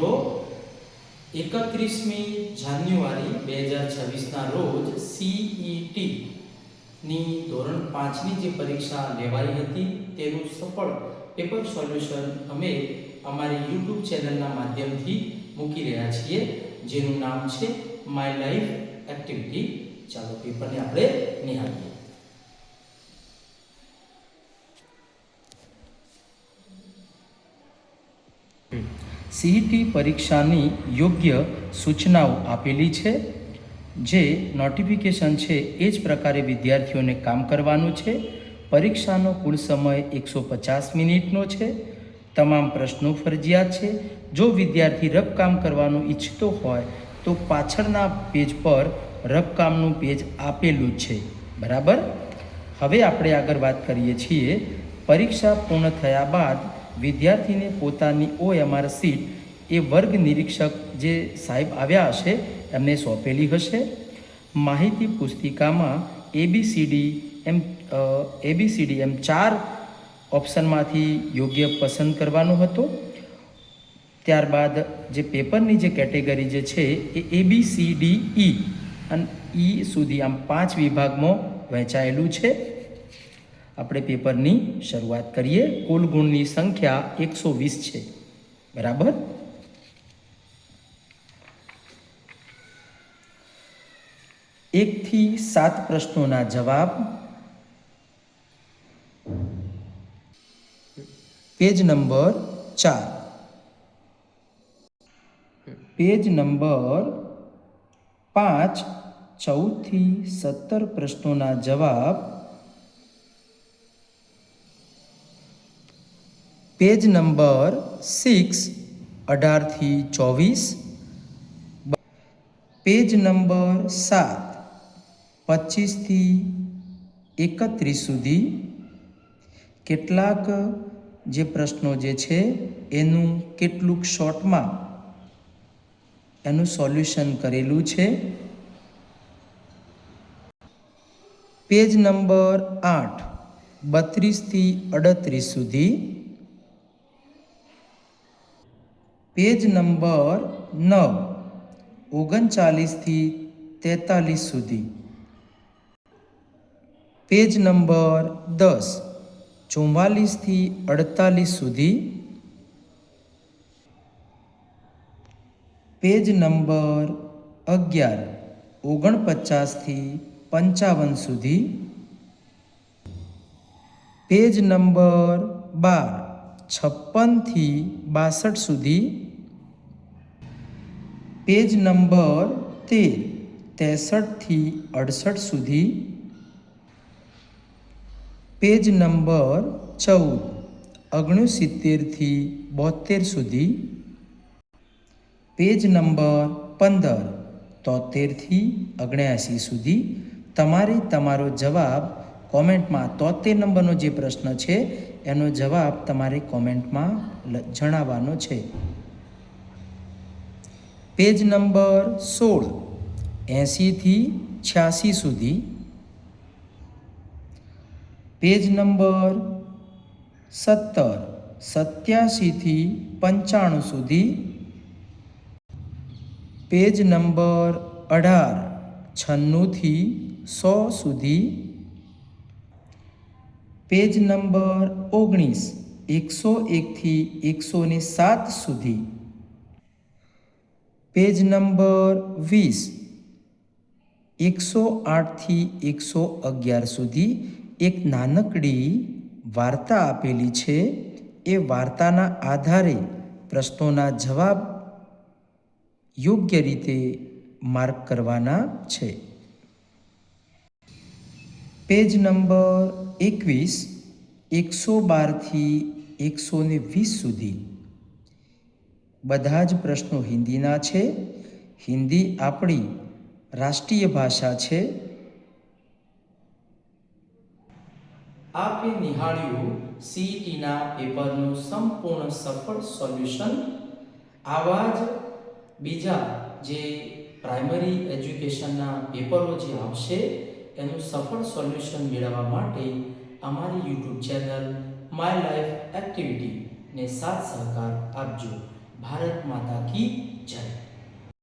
મિત્રો, એકત્રીસમી જાન્યુઆરી બે હજાર છવ્વીસના રોજ સીઈટી ની ધોરણ પાંચની જે પરીક્ષા લેવાઈ હતી, તેનું સફળ પેપર સોલ્યુશન અમે અમારી યુટ્યુબ ચેનલના માધ્યમથી મૂકી રહ્યા છીએ, જેનું નામ છે માય લાઈફ એક્ટિવિટી. ચાલો પેપરને આપણે નિહાળીએ. સીઈટી પરીક્ષાની યોગ્ય સૂચનાઓ આપેલી છે, જે નોટિફિકેશન છે એ જ પ્રકારે વિદ્યાર્થીઓને કામ કરવાનું છે. પરીક્ષાનો કુલ સમય એકસો પચાસ મિનિટનો છે. તમામ પ્રશ્નો ફરજિયાત છે. જો વિદ્યાર્થી રબકામ કરવાનું ઈચ્છતો હોય, તો પાછળના પેજ પર રબકામનું પેજ આપેલું છે. બરાબર? હવે આપણે આગળ વાત કરીએ છીએ. પરીક્ષા પૂર્ણ થયા બાદ વિદ્યાર્થીને પોતાની ઓએમઆર સીટ એ વર્ગ નિરીક્ષક જે સાહેબ આવ્યા હશે, એમને સોંપેલી હશે. માહિતી પુસ્તિકામાં એબીસીડી એમ એબીસીડી એમ ચાર ઓપ્શનમાંથી યોગ્ય પસંદ કરવાનો હતો. ત્યારબાદ જે પેપરની જે કેટેગરી જે છે એ એબી સી ઈ અને ઈ સુધી આમ પાંચ વિભાગમાં વહેંચાયેલું છે. આપણે પેપરની શરૂઆત કરીએ. કુલ ગુણની સંખ્યા એકસો વીસ છે. બરાબર? એકથી સાત પ્રશ્નોના જવાબ. પેજ નંબર ચાર. પેજ નંબર પાંચ, ચૌદથી સત્તર પ્રશ્નોના જવાબ પેજ નંબર સિક્સ અઢારથી ચોવીસ. પેજ નંબર સાત પચીસથી એકત્રીસ સુધી. કેટલાક જે પ્રશ્નો જે છે, એનું કેટલુંક શોર્ટમાં એનું સોલ્યુશન કરેલું છે. પેજ નંબર આઠ બત્રીસથી અડત્રીસ સુધી. પેજ નંબર નવ ઓગણચાલીસથી તેતાલીસ સુધી. પેજ નંબર દસ ચુમ્માલીસથી અડતાલીસ સુધી. પેજ નંબર અગિયાર ઓગણપચાસથી પંચાવન સુધી. પેજ નંબર બાર છપ્પનથી બાસઠ સુધી. પેજ નંબર તેર, ત્રેસઠથી અડસઠ સુધી. પેજ નંબર ચૌદ, ઓગણસિત્તેરથી બોતેર સુધી. પેજ નંબર પંદર તોતેરથી ઓગણ્યાસી સુધી. તમારે તમારો જવાબ કોમેન્ટમાં તોતેર નંબરનો જે પ્રશ્ન છે, એનો જવાબ તમારે કોમેન્ટમાં જણાવવાનો છે. પેજ નંબર સોળ એંસીથી છ્યાસી સુધી. પેજ નંબર સત્તર સત્યાસીથી પંચાણું સુધી. પેજ નંબર અઢાર છન્નુંથી સો સુધી. પેજ નંબર ઓગણીસ, એકસો એકથી એકસો ને સાત સુધી. પેજ નંબર વીસ, એકસો આઠથી એકસો અગિયાર સુધી એક નાનકડી વાર્તા આપેલી છે. એ વાર્તાના આધારે પ્રશ્નોના જવાબ યોગ્ય રીતે માર્ક કરવાના છે. પેજ નંબર એકવીસ, એકસો બારથી એકસો ને વીસ સુધી. બધા જ પ્રશ્નો હિન્દીના છે. હિન્દી આપણી રાષ્ટ્રીય ભાષા છે. આપે નિહાળ્યું સીઈટીના પેપરનું સંપૂર્ણ સફળ સોલ્યુશન. આવા જ બીજા જે પ્રાઇમરી એજ્યુકેશનના પેપરો જે આવશે એનું સફળ સોલ્યુશન મેળવવા માટે અમારી યુટ્યુબ ચેનલ માય લાઈફ એક્ટિવિટીને સાથ સહકાર આપજો. ભારત માતા કી જય.